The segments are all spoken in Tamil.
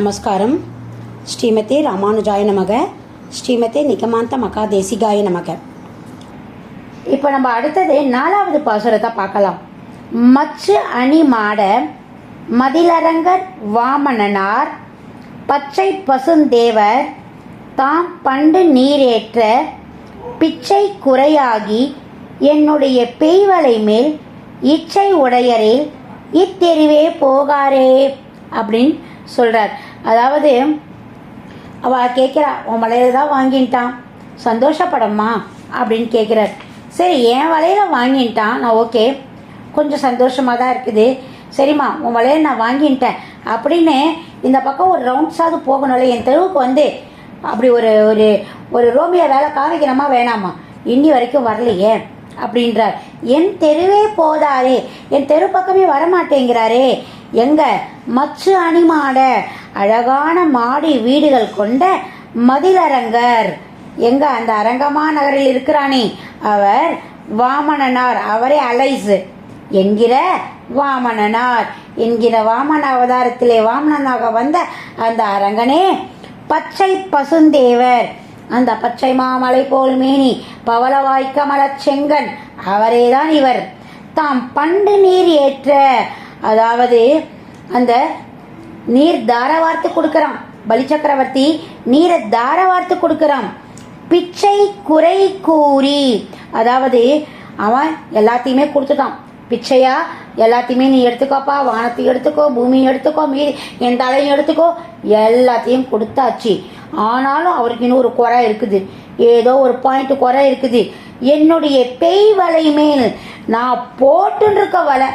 நமஸ்காரம். ஸ்ரீமதே ராமானுஜாய நமக. ஸ்ரீமதே நிகமாந்த மகா தேசிகாய நமக. இப்போ நம்ம அடுத்தது நாலாவது பாசுரத்தை பார்க்கலாம். மச்சு அணி மாட மதிலரங்கர் வாமனனார் பச்சை பசுந்தேவர் தாம் பண்டு நீரேற்ற பிச்சை குறையாகி என்னுடைய பெய்வலை மேல் இச்சை உடையரில் இத்தெருவே போகாரே அப்படின்னு சொல்கிறார் அதாவது அவள் கேட்குறா உன் வளையல் தான் வாங்கிட்டான் சந்தோஷப்படம்மா அப்படின்னு கேட்குறார் சரி என் வளையல வாங்கிட்டான் நான் ஓகே. கொஞ்சம் சந்தோஷமாக தான் இருக்குது. சரிம்மா உன் வளையல் நான் வாங்கிட்டேன் அப்படின்னு இந்த பக்கம் ஒரு ரவுண்ட்ஸாவது போகணும்ல என் தெருவுக்கு வந்து அப்படி ஒரு ஒரு ஒரு ரோமியோ வேலை காமிக்கிறமா வேணாமா? இன்னி வரைக்கும் வரலையே அப்படின்றார். என் தெருவே போதாரே என் தெரு பக்கமே வரமாட்டேங்கிறாரே. எங்க? மச்சு அணிமாட. அழகான மாடி வீடுகள் கொண்ட மதிலரங்கர். எங்க அந்த அரங்கமா நகரில் இருக்கிறானே? அவர் வாமனனார் அவரே அலைஸ் என்கிற வாமனனார். என்கிற வாமன அவதாரத்திலே வாமனனாக வந்த அந்த அரங்கனே பச்சை பசுந்தேவர். அந்த பச்சை மாமலை போல் மேனி பவளவாய் செங்கன் அவரேதான் இவர். தாம் பண்டு நீர் ஏற்ற அதாவது அந்த நீர் தார வார்த்து கொடுக்கறான். பலி சக்கரவர்த்தி நீரை தார வார்த்து கொடுக்கறான். பிச்சை குறை கூறி. அதாவது அவன் எல்லாத்தையுமே கொடுத்துட்டான். பிச்சையா? எல்லாத்தையுமே நீ எடுத்துக்கோப்பா. வானத்தை எடுத்துக்கோ பூமியை எடுத்துக்கோ மீறி என் தலையும் எடுத்துக்கோ. எல்லாத்தையும் கொடுத்தாச்சு. ஆனாலும் அவருக்கு இன்னும் ஒரு குறை இருக்குது. ஏதோ ஒரு பாயிண்ட் குறை இருக்குது. என்னுடைய பேய் வலை மேல் நான் போட்டுன்னு இருக்க வலை.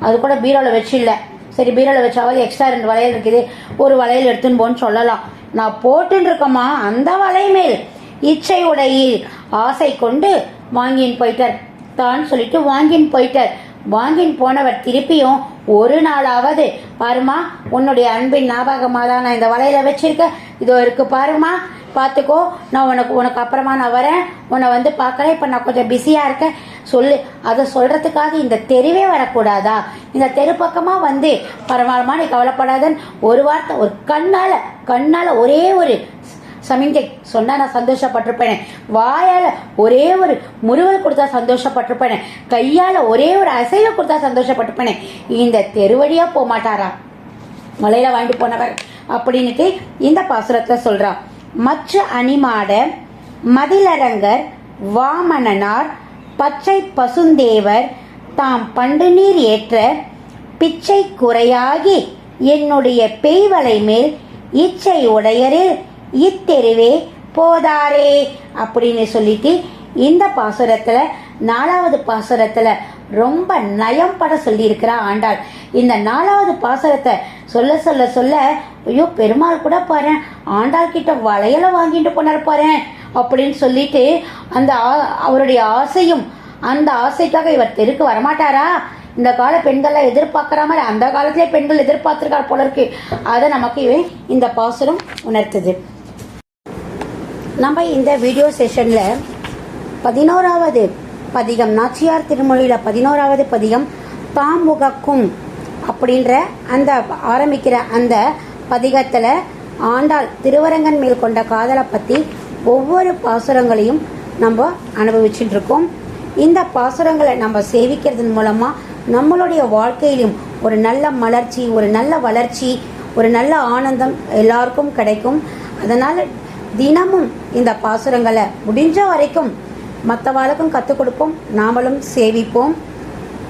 அது கூட பீரோவில் வச்சு இல்லை. சரி பீரோவில் வச்சாவது எக்ஸ்ட்ரா ரெண்டு வளையல் இருக்குது. ஒரு வளையல் எடுத்துன்னு போன்னு சொல்லலாம். நான் போட்டுன்னு இருக்கோமா அந்த வலைமேல் இச்சை உடையில் ஆசை கொண்டு வாங்கின்னு போயிட்டார். தான் சொல்லிட்டு வாங்கின்னு போயிட்டார். வாங்கின்னு போனவர் திருப்பியும் ஒரு நாளாவது பாருமா உன்னுடைய அன்பின் ஞாபகமாக தான் நான் இந்த வலையில வச்சிருக்கேன் இதோ இருக்கு பாருமா பார்த்துக்கோ. நான் உனக்கு உனக்கு அப்புறமா நான் வரேன். உன்னை வந்து பார்க்குறேன். இப்போ நான் கொஞ்சம் பிஸியாக இருக்கேன். சொல்லு. அதை சொல்கிறதுக்காக இந்த தெருவே வரக்கூடாதா? இந்த தெரு பக்கமாக வந்து பரவாயில்லமா நீ கவலைப்படாதன்னு ஒரு வார்த்தை ஒரு கண்ணால் கண்ணால் ஒரே ஒரு சமிஞ்சை சொன்னால் நான் சந்தோஷப்பட்டிருப்பேனே. வாயால் ஒரே ஒரு முறுவல் கொடுத்தா சந்தோஷப்பட்டிருப்பேனே. கையால் ஒரே ஒரு அசைவை கொடுத்தா சந்தோஷப்பட்டிருப்பேனே. இந்த தெருவழியாக போக மாட்டாரா? மலையில் வாங்கிட்டு போனவர் அப்படின்னுட்டு இந்த பாசுரத்தை சொல்கிறான் மற்ற அணிமாட மதிலரங்கர் வாமனனார் பச்சை பசுந்தேவர் தாம் பண்டு நீர் ஏற்ற பிச்சை குறையாகி என்னுடைய பெய்வலை மேல் இச்சை உடையரில் இத்தெருவே போதாரே அப்படின்னு சொல்லிட்டு இந்த பாசுரத்தில் நாலாவது பாசுரத்தில் ரொம்ப நயம் பட சொல்லியிருக்கிறா ஆண்டாள். இந்த நாலாவது பாசுரத்தை சொல்ல சொல்ல சொல்ல ஐயோ பெருமாள் கூட பாரு ஆண்டாள் கிட்ட வளையல வாங்கிட்டு போனார் பாரு அப்படின்னு சொல்லிட்டு அந்த ஆ- அவருடைய ஆசையும் அந்த ஆசைக்காக இவர் தெருக்கு வரமாட்டாரா? இந்த கால பெண்கள்லாம் எதிர்பார்க்குற மாதிரி அந்த காலத்திலே பெண்கள் எதிர்பார்த்திருக்கார் போல இருக்கு. அதை நமக்கு இந்த பாசுரம் உணர்த்துது. நம்ம இந்த வீடியோ செஷனில் பதினோராவது பதிகம் நாச்சியார் திருமொழியில் பதினோராவது பதிகம் தாமுகக்கும் அப்படின்ற அந்த ஆரம்பிக்கிற அந்த பதிகத்தில் ஆண்டாள் திருவரங்கன் மேல் கொண்ட காதலை பற்றி ஒவ்வொரு பாசுரங்களையும் நம்ம அனுபவிச்சுட்டு இருக்கோம் இந்த பாசுரங்களை நம்ம சேவிக்கிறதன் மூலமாக நம்மளுடைய வாழ்க்கையிலும் ஒரு நல்ல மலர்ச்சி ஒரு நல்ல வளர்ச்சி ஒரு நல்ல ஆனந்தம் எல்லாருக்கும் கிடைக்கும். அதனால் தினமும் இந்த பாசுரங்களை முடிஞ்ச வரைக்கும் மற்றவாளுக்கும் கற்றுக் கொடுப்போம். நாமளும் சேவிப்போம்.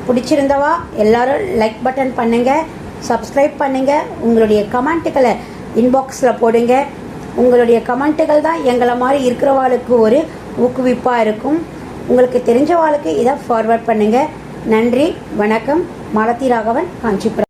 பிடிச்சிருந்தவா எல்லாரும் லைக் பட்டன் பண்ணுங்கள் சப்ஸ்கிரைப் பண்ணுங்கள் உங்களுடைய கமெண்ட்டுகளை இன்பாக்ஸில் போடுங்க. உங்களுடைய கமெண்ட்டுகள் தான் எங்களை மாதிரி இருக்கிறவாளுக்கு ஒரு ஊக்குவிப்பாக இருக்கும். உங்களுக்கு தெரிஞ்சவாளுக்கு இதை ஃபார்வர்ட் பண்ணுங்கள் நன்றி வணக்கம். மாலதி ராகவன் காஞ்சிபுரம்.